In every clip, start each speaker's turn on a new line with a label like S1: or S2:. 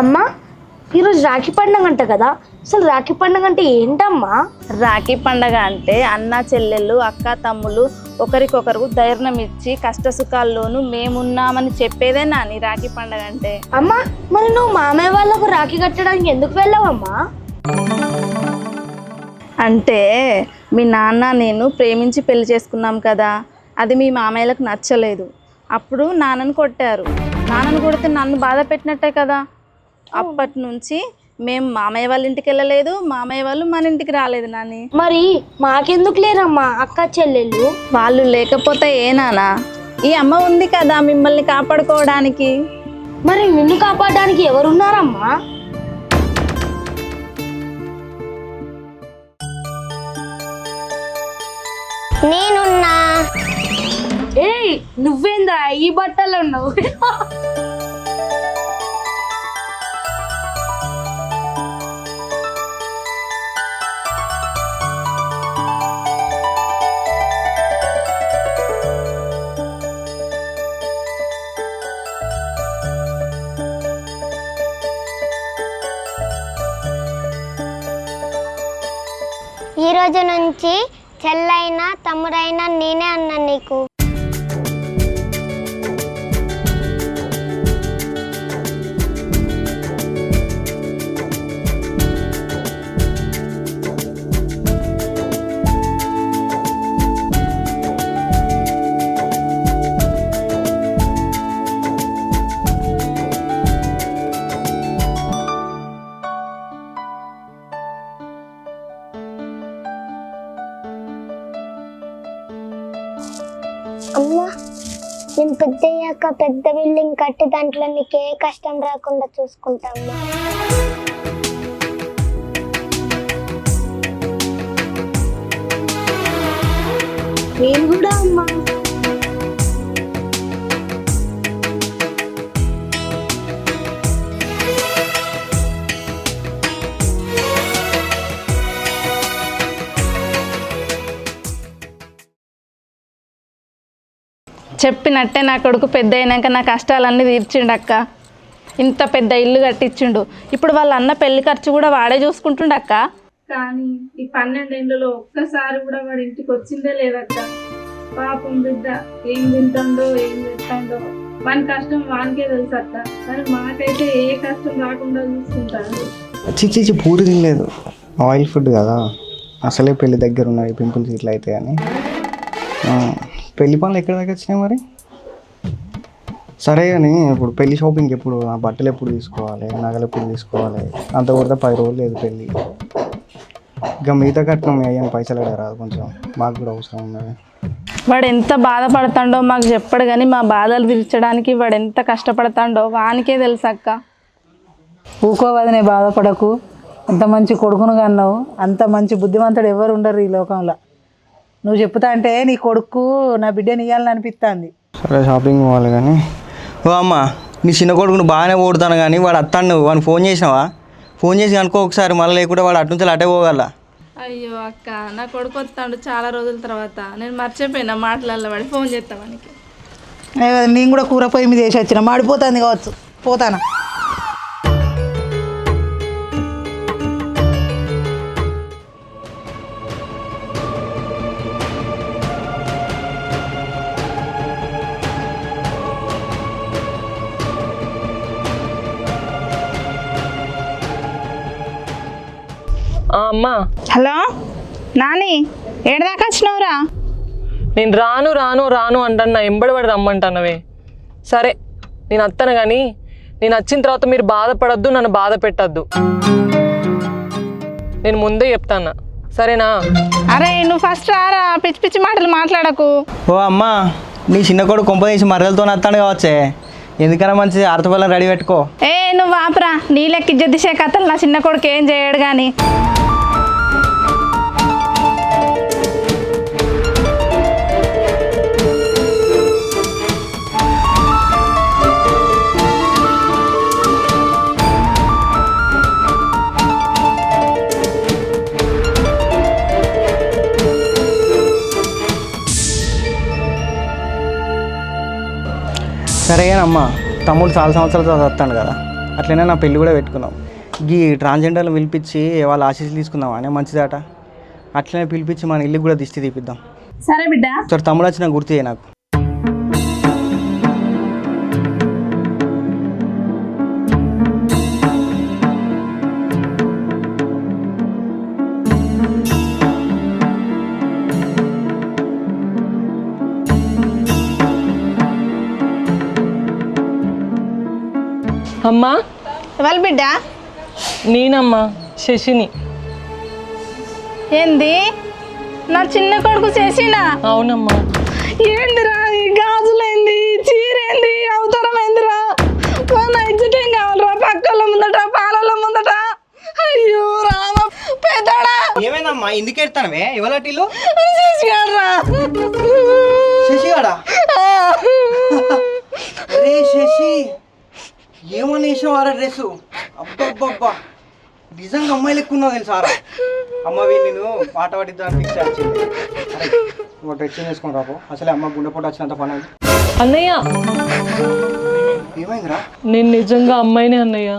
S1: అమ్మా ఈరోజు రాఖీ పండుగ అంట కదా. అసలు రాఖీ పండుగ అంటే ఏంటమ్మా?
S2: రాఖీ పండగ అంటే అన్న చెల్లెళ్ళు అక్క తమ్ముళ్ళు ఒకరికొకరు ధైర్యం ఇచ్చి కష్ట సుఖాల్లోనూ మేమున్నామని చెప్పేదే నాని రాఖీ పండగ అంటే.
S1: అమ్మా మరి నువ్వు మామయ్య వాళ్ళకు రాఖీ కట్టడానికి ఎందుకు వెళ్ళావమ్మా?
S2: అంటే మీ నాన్న నేను ప్రేమించి పెళ్ళి చేసుకున్నాం కదా. అది మీ మామయ్యలకు నచ్చలేదు. అప్పుడు నాన్నను కొట్టారు. నాన్నను కొడితే నన్ను బాధ పెట్టినట్టే కదా. అప్పటి నుంచి మేము మామయ్య వాళ్ళ ఇంటికి వెళ్ళలేదు మామయ్య వాళ్ళు మన ఇంటికి రాలేదు నాని.
S1: మరి మాకెందుకు లేరమ్మా అక్క చెల్లెళ్ళు?
S2: వాళ్ళు లేకపోతే ఏ నానా? ఈ అమ్మ ఉంది కదా మిమ్మల్ని కాపాడుకోవడానికి.
S1: మరి నిన్ను కాపాడడానికి ఎవరున్నారమ్మా?
S3: నేనున్నా.
S1: ఏయ్ నువ్వేందా ఈ బట్టలు ఉన్నావు
S3: రోజు నుంచి చెల్లైన తమ్ముడైన నేనే అన్న నీకు. పెద్దయ్యాక పెద్ద బిల్డింగ్ కట్టి దాంట్లో నీకు ఏ కష్టం రాకుండా చూసుకుంటాము.
S1: నేను కూడా అమ్మా.
S2: చెప్పినట్టే నా కొడుకు పెద్ద అయినాక నా కష్టాలన్నీ తీర్చిండు అక్క. ఇంత పెద్ద ఇల్లు కట్టించిండు. ఇప్పుడు వాళ్ళ అన్న పెళ్ళి ఖర్చు కూడా వాడే చూసుకుంటుండు అక్క. కానీ ఈ పన్నెండేళ్ళలో ఒక్కసారి కూడా వాడి ఇంటికి వచ్చిందే లేదక్క. పాపం బిడ్డ ఏం తింటాడో ఏం చేస్తాడో వాని కష్టం వానికే తెలుసు అక్క. కానీ మాకైతే ఏ కష్టం రాకుండా చూసుకుంటాడు
S4: చిచ్చి చి పూరి తినలేదు. ఆయిల్ ఫుడ్ కదా. అసలే పెళ్ళి దగ్గర ఉన్నాయి పింపుల్స్ ఇట్లా అయితే అని. పెళ్ళి పనులు ఎక్కడ దాకా వచ్చినాయి మరి? సరే కానీ ఇప్పుడు పెళ్ళి షాపింగ్ ఎప్పుడు నా బట్టలు ఎప్పుడు తీసుకోవాలి నగలు ఎప్పుడు తీసుకోవాలి? అంత కూడా పది రోజులు లేదు పెళ్ళి ఇక మిగతా కట్నం అయ్యాను పైసలు రాదు కొంచెం. మాకు కూడా అవసరం ఉన్నది.
S2: వాడు ఎంత బాధపడతాడో మాకు చెప్పడు కానీ మా బాధలు తీర్చడానికి వాడు ఎంత కష్టపడతాడో వానికే తెలుసు అక్క.
S5: ఊకోవదనే బాధపడకు. అంత మంచి కొడుకును కన్నావు అంత మంచి బుద్ధిమంతుడు ఎవరు ఉండరు ఈ లోకంలో. నువ్వు చెప్తా అంటే నీ కొడుకు నా బిడ్డని ఇవ్వాలని అనిపిస్తుంది
S4: సరే షాపింగ్ పోవాలి కానీ. ఓ అమ్మ నీ చిన్న కొడుకును బాగానే ఓడుతాను కానీ వాడు అత్తాను నువ్వు. వాడిని ఫోన్ చేసినావా? ఫోన్ చేసి అనుకో ఒకసారి మళ్ళీ లేకుంటే వాడు అటు నుంచి అటే పోగల.
S2: అయ్యో అక్క నా కొడుకు వస్తాడు చాలా రోజుల తర్వాత. నేను మర్చిపోయినా మాటలలో పడి ఫోన్ చేస్తా వానికి.
S5: ఏ, నేను కూడా కూర పొయ్యి మీద వేసి వచ్చిన. మాడిపోతుంది కావచ్చు. పోతానా?
S6: అమ్మా.
S2: హలో? నాని ఏడదాకా వచ్చినావురా?
S6: నేను రాను రాను రాను అంటన్నా ఎంబడి పడి రమ్మంటున్నవే. సరే నేను వస్తాను కానీ నేను వచ్చిన తర్వాత మీరు బాధపడద్దు నన్ను బాధ పెట్టద్దు. నేను ముందే చెప్తాను సరేనా?
S2: అరే నువ్వు ఫస్ట్ రారా పిచ్చి పిచ్చి మాటలు మాట్లాడకు.
S4: ఓ అమ్మ నీ చిన్న కొడుకు కొంప తీసి మర్రలతో వస్తాను కావచ్చే. ఎందుకన్నా మంచి అర్థపల్లం రెడీ పెట్టుకో.
S2: ఏ నువ్వు ఆపరా. నీ లెక్క ఇజ్జత్ కథలు నా చిన్న కొడుకు ఏం చేయడు కానీ
S4: సరే కానీ అమ్మ తమ్ముడు చాలా సంవత్సరాలు చదువుతాడు కదా. అట్లనే నా పెళ్ళి కూడా పెట్టుకున్నాం. ఈ ట్రాన్స్జెండర్లు పిలిపించి వాళ్ళ ఆశీస్సులు తీసుకుందాం అనే మంచిదట. అట్లనే పిలిపించి మన ఇల్లు కూడా దిష్టి తీపిద్దాం.
S2: సరే బిడ్డ.
S4: ఒకసారి తమ్ముడు వచ్చిన గుర్తు నాకు.
S6: అమ్మా.
S2: ఎవరు బిడ్డ?
S6: నేనమ్మా శశిని.
S2: ఏంది? నా చిన్న కొడుకు చేసినా
S6: అవునమ్మా.
S2: ఏందిరా ఈ గాజులేంది? చీరేంది? అవతారం ఏందిరా మన ఇచ్చటేం కావాలరా? పక్కల ముందట పాలల ముందట. అయ్యో రామ పెద్దడా
S4: ఏమైందమ్మా? ఎందుకు ఎడతానవే ఎవరటిల్లు
S2: చేసిగాడ్రా
S4: శశిగాడా అరే శశి. ఏమని వేసావు ఆరా డ్రెస్సు? అబ్బబ్బబ్బా. నిజంగా అమ్మాయి లెక్క ఉన్నావు తెలుసా అమ్మవి నేను పాట పడిద్దామని ఫిక్స్ వచ్చింది అరే, నువ్వు డ్రెస్ చేంజ్ చేసుకుని రాపో. అసలే అమ్మ గుండెపోటు వచ్చినంత పని అయింది.
S6: అన్నయ్య!
S4: ఏమైందిరా?
S6: నేను నిజంగా అమ్మాయినే అన్నయ్య.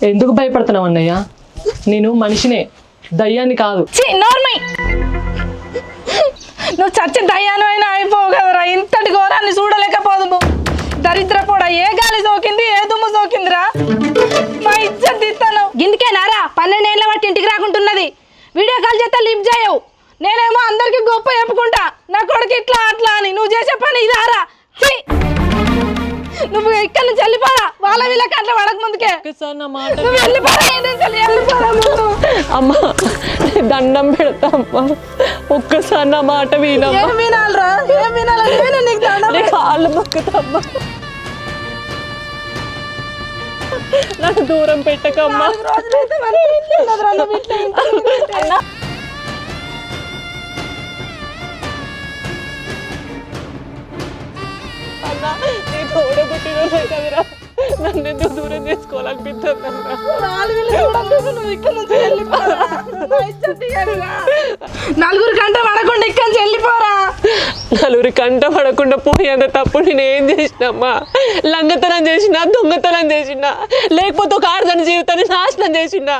S6: ఎందుకు భయపడుతున్నావు అన్నయ్య? నేను మనిషినే. దయ్యాన్ని కాదు.
S2: ఛీ నోర్మై! నువ్వు చచ్చి దయ్యాను అయినా అయిపోవు కదరా. ఇంతటి ఘోరాన్ని చూడలేకపోదు దరిద్ర కూడా ఏ గాలి సోకింది ఏ దుమ్ము సోకిందిరా? మా ఇజ్జత్ తీస్తాను గిందుకే నారా పన్నెండేళ్ళ బట్టి ఇంటికి రాకుంటున్నది. వీడియో కాల్ చేస్తే లిఫ్ట్ చేయవు. నేనేమో అందరికి గొప్ప చెప్పుకుంటా. నా కొడుకు ఇట్లా అట్లా అని. నువ్వు చేసే పని ఇదారా! నువ్వు ఇక్కడ నుంచి వెళ్ళిపోరా. వాళ్ళ వీళ్ళకి అట్లా పడక ముందుకే.
S6: ఒక్కసారి నా మాట
S2: నువ్వు వెళ్ళిపోరా నేను అసలు వెళ్ళిపోరా ముందు.
S6: అమ్మా దండం పెడతా అమ్మా ఒక్కసారి నా మాట వినమ్మా.
S2: ఏం వినాలరా? ఏం వినాలని నేను నీకు దండం
S6: నీ కాళ్ళు మొక్కుతామ్మా. నన్ను దూరం పెట్టకమ్మా.
S2: రోజులైతే మనకి ఇట్లా ఉండదురా, నువ్వు ఇట్లా ఇంట్లో ఉంటే.
S6: అన్నా నీ తోడబుట్టిన కదరా. నన్ను ఎందుకు దూరం చేసుకోవాలనిపిస్తుంది అన్నా.
S2: నలుగురు కంట పడకుండా ఇక్కడ నుంచి వెళ్ళిపోరా.
S6: నలుగురి కంట పడకుండా పోయేంత తప్పు నేను ఏం చేసినమ్మా? లంగతనం చేసినా దొంగతనం చేసినా లేకపోతే ఒక ఆడదాని జీవితాన్ని నాశనం చేసినా.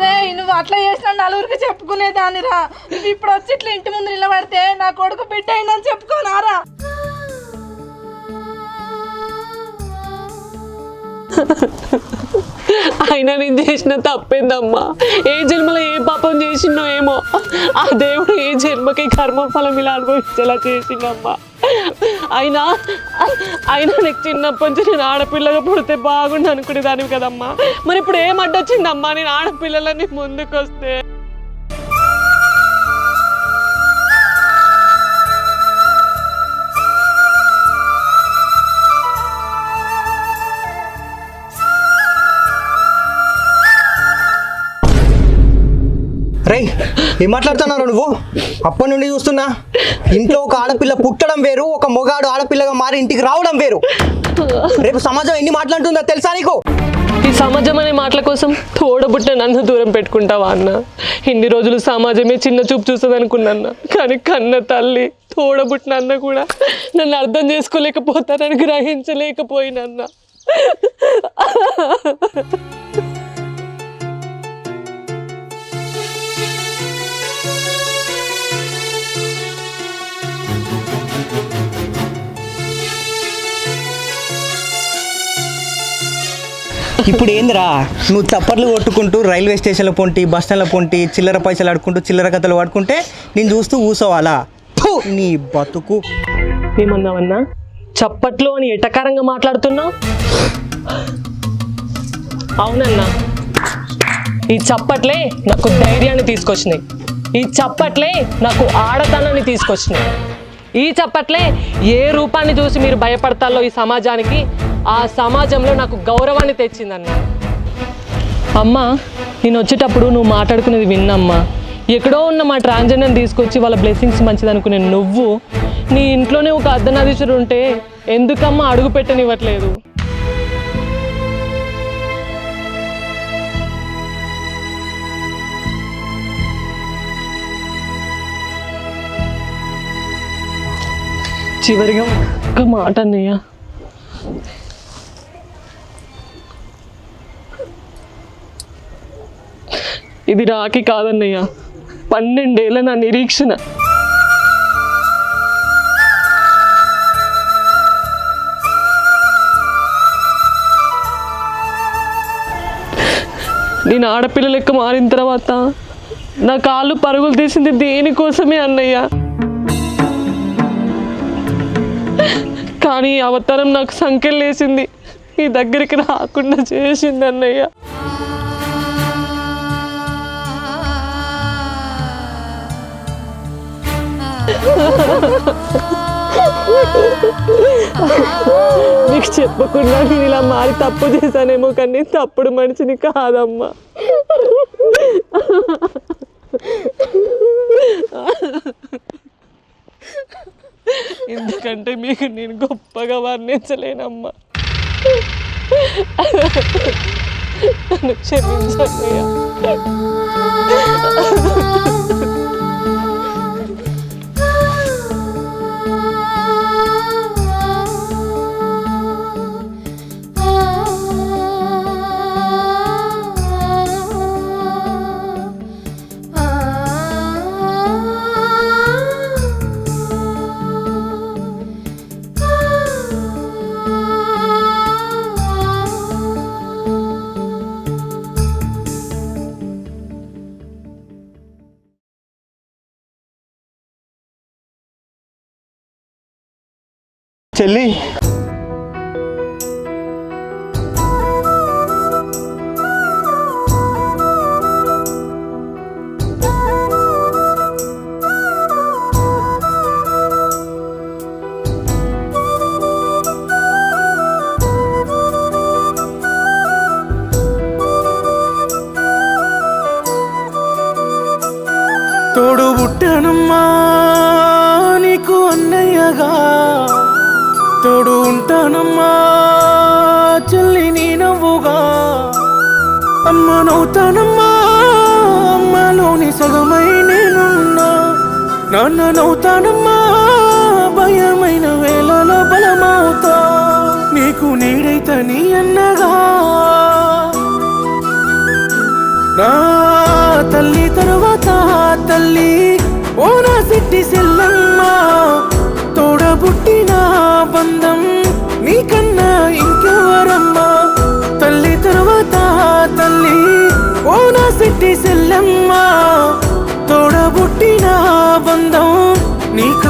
S2: రే నువ్వు అట్లా చేసిన నలుగురికి చెప్పుకునేదానిరా. నువ్వు ఇప్పుడు వచ్చి ఇట్లా ఇంటి ముందు నిలబడితే నా కొడుకు బిడ్డ అయిందని చెప్పుకోనారా?
S6: అయినా నేను చేసిన తప్పేందమ్మా? ఏ జన్మలో ఏ పాపం చేసినో ఏమో? ఆ దేవుడు ఏ జన్మకి కర్మఫలం ఇలా అనుభవించేలా చేసిండమ్మా? అయినా అయినా నీకు చిన్నప్పటి నుంచి నేను ఆడపిల్లగా పుడితే బాగుండు అనుకునేదాన్ని కదమ్మా. మరి ఇప్పుడు ఏం అడ్డొచ్చిందమ్మా? నేను ఆడపిల్లలని ముందుకొస్తే. వస్తే
S4: ఏం మాట్లాడుతున్నావు నువ్వు? అప్పటి నుండి చూస్తున్నా. ఇంట్లో ఒక ఆడపిల్ల పుట్టడం వేరు ఒక మొగాడు ఆడపిల్లగా మారి ఇంటికి రావడం వేరు. రేపు సమాజం ఎన్ని మాట్లాడుతుందో తెలుసా నీకు?
S6: ఈ సమాజం అనే మాటల కోసం తోడబుట్టిన నన్ను దూరం పెట్టుకుంటావా అన్న? ఇన్ని రోజులు సమాజమే చిన్న చూపు చూస్తుంది అనుకున్నా కానీ కన్న తల్లి తోడబుట్టిన అన్న కూడా నన్ను అర్థం చేసుకోలేకపోతానని గ్రహించలేకపోయినన్న.
S4: ఇప్పుడు ఏందిరా నువ్వు చప్పట్లు కొట్టుకుంటూ రైల్వే స్టేషన్ల పొంటి బస్ స్టాండ్ల పొంటి చిల్లర పైసలు ఆడుకుంటూ చిల్లర కథలు ఆడుకుంటే నేను చూస్తూ కూసోవాలా? నీ బతుకు.
S6: ఏమన్నావన్నా? చప్పట్లు అని ఎటకారంగా మాట్లాడుతున్నావు? అవునన్నా. ఈ చప్పట్లే నాకు ధైర్యాన్ని తీసుకొచ్చినాయి. ఈ చప్పట్లే నాకు ఆడతనాన్ని తీసుకొచ్చినాయి. ఈ చప్పట్లే ఏ రూపాన్ని చూసి మీరు భయపడతాలో ఈ సమాజానికి? ఆ సమాజంలో నాకు గౌరవాన్ని తెచ్చిందన్న అమ్మ నేను వచ్చేటప్పుడు నువ్వు మాట్లాడుకునేది విన్నమ్మా. ఎక్కడో ఉన్న మా ట్రాన్స్జెండర్ని తీసుకొచ్చి వాళ్ళ బ్లెస్సింగ్స్ మంచిది అనుకునే నువ్వు నీ ఇంట్లోనే ఒక అర్ధనాధీశుడు ఉంటే ఎందుకమ్మా అడుగు పెట్టనివ్వట్లేదు? చివరిగా ఒక మాట అన్నయ్య. ఇది రాకి కాదన్నయ్య. పన్నెండేళ్ళ నా నిరీక్షణ. నేను ఆడపిల్ల లెక్క మారిన తర్వాత నా కాళ్ళు పరుగులు తీసింది దేనికోసమే అన్నయ్య? కానీ అవతారం నాకు సంకెళ్ళేసింది ఈ దగ్గరికి రాకుండా చేసింది అన్నయ్య. నీకు చెప్పకుండా నేను ఇలా మారి తప్పు చేశానేమో కానీ తప్పుడు మనిషిని కాదమ్మా. ఎందుకంటే మీకు నేను గొప్పగా వర్ణించలేనమ్మా. నన్ను
S4: చెల్లి.
S7: తోడు పుట్టానమ్మా నీకు అన్నయ్యగా. తోడు ఉంటానమ్మా చెల్లి నీ నవ్వుగా. అమ్మ నవ్వుతానమ్మా అమ్మలోని సగమై నేనున్నా. నాన్న నవ్వుతానమ్మా భయమైన వేళలో బలమవుతా. నీకు నీడైతే నీ అన్నగా. బంధం నీకన్నా ఇంకెవరమ్మా? తల్లి తరువాత తల్లి ఓనా సిట్టి సెల్లమ్మ. తోడబుట్టిన బంధం నీకు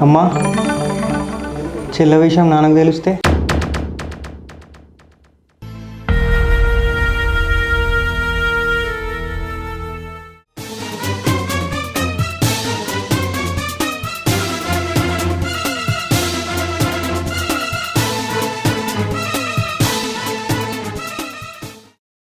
S4: అమ్మా చెల్ల విషయం నాన్నకు తెలిస్తే?